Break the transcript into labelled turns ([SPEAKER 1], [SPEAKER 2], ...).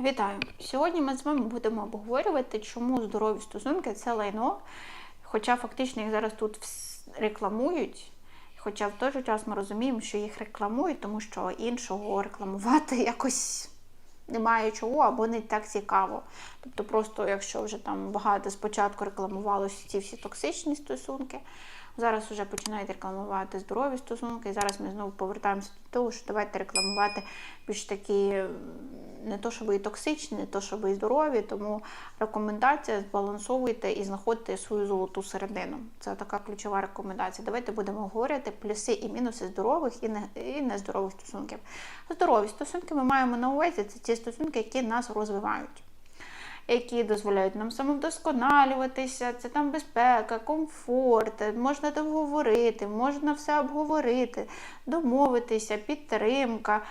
[SPEAKER 1] Вітаю! Сьогодні ми з вами будемо обговорювати, чому здорові стосунки це лайно. Хоча фактично їх зараз тут рекламують. Хоча в той же час ми розуміємо, що їх рекламують, тому що іншого рекламувати якось немає чого або не так цікаво. Тобто, просто якщо вже там багато спочатку рекламувалося ці всі токсичні стосунки, зараз вже починають рекламувати здорові стосунки. І зараз ми знову повертаємося до того, що давайте рекламувати більш такі не то, щоб і токсичні, не то, щоб і здорові. Тому рекомендація збалансовуйте і знаходьте свою золоту середину. Це така ключова рекомендація. Давайте будемо говорити плюси і мінуси здорових і нездорових стосунків. Здорові стосунки ми маємо на увазі це ті стосунки, які нас розвивають. Які дозволяють нам самовдосконалюватися, це там безпека, комфорт, можна договорити, можна все обговорити, домовитися, підтримка,